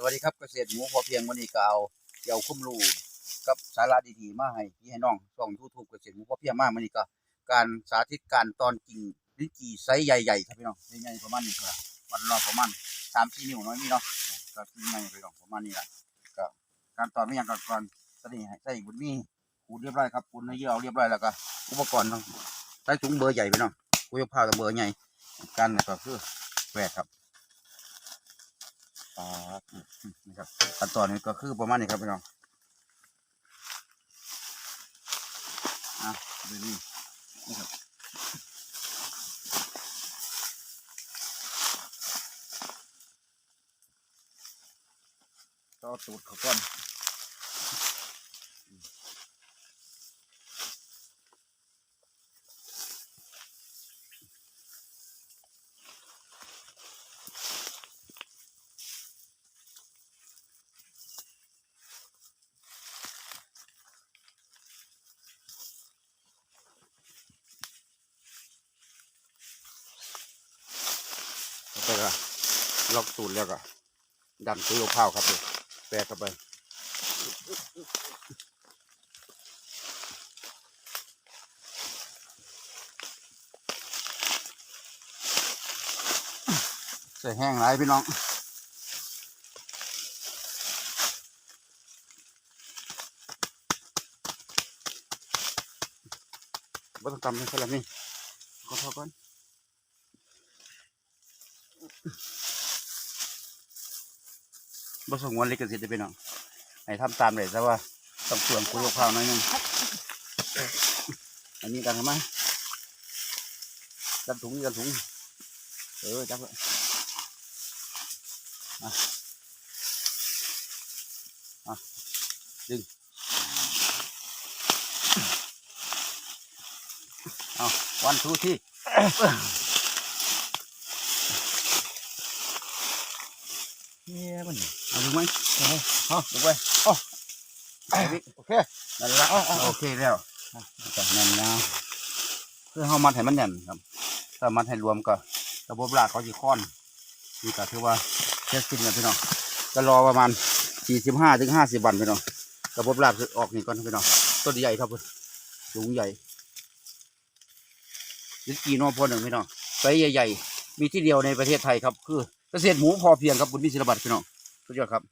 สวัสดีครับเกษตรหมูพอเพียงวันนี้ก็เอาเกี่ยวคุ้มรูกับสาระดีๆมาให้พี่ให้น้องช่องยูทูบเกษตรหมูพอเพียงมากวันนี้ก็การสาธิตการตอนกิ่งลิ้นจี่ไซส์ใหญ่ๆครับพี่น้องใหญ่ๆประมาณนี้ครับวันรอประมาณสามสี่นิ้วน้อยนี่เนาะก็กิ่งใหญ่พี่น้องประมาณนี้แหละก็การตอนไม่ยังก่อนก่อนตอนนี้ใส่บุญมีขูดเรียบร้อยครับปูนเนื้อเยื่อเอาเรียบร้อยแล้วก็อุปกรณ์ต้องใส่ถุงเบอร์ใหญ่พี่น้องกุยผ้าเบอร์ใหญ่กันก็คือแหวกครับ ปานะครับขั้นตอนนี้ก็คือประมาณนี้ครับพี่น้องอะดูนี่นะครับต่อตูดเขาก่อน ล็อกตูดแล้วก็ดันซื้อข้าวครับเลยแปะเข้าไปใส่แห้งไรพี่น้องบ่ต้องตำให้ขนาดนี้ขอโทษก่อน บ่สงวนลิขสิทธิ์เด้พี่น้องให้ทำตามเลยแต่ว่าต้องส่วนคุยกับข้าวหน่อยนึงอันนี้กันทำไมกันถุงกันถุงเออจับเลยอะอะดึงเอาวันทูที่ เนี่ยมันเอาดูไหมเอาดูไปโอเคนั่นละโอเคแล้วก็แน่นแล้วคือเฮามัดให้มันแน่นครับถ้ามัดให้รวมก็ระบบรากเขาสิค้อนนี่ก็ถือว่าเสร็จสิ้นแล้วพี่น้องก็รอประมาณ45ถึง50วันพี่น้องระบบรากจะออกนี่ก่อนพี่น้องต้นใหญ่ครับเพิ่นสูงใหญ่ลิ้นจีโนพอหนึ่งพี่น้องไซส์ใหญ่ ๆ มีที่เดียวในประเทศไทยครับคือ เกษตรหมูพอเพียงครับบุญมิศิลบัตรพี่น้องสุดยอดครับ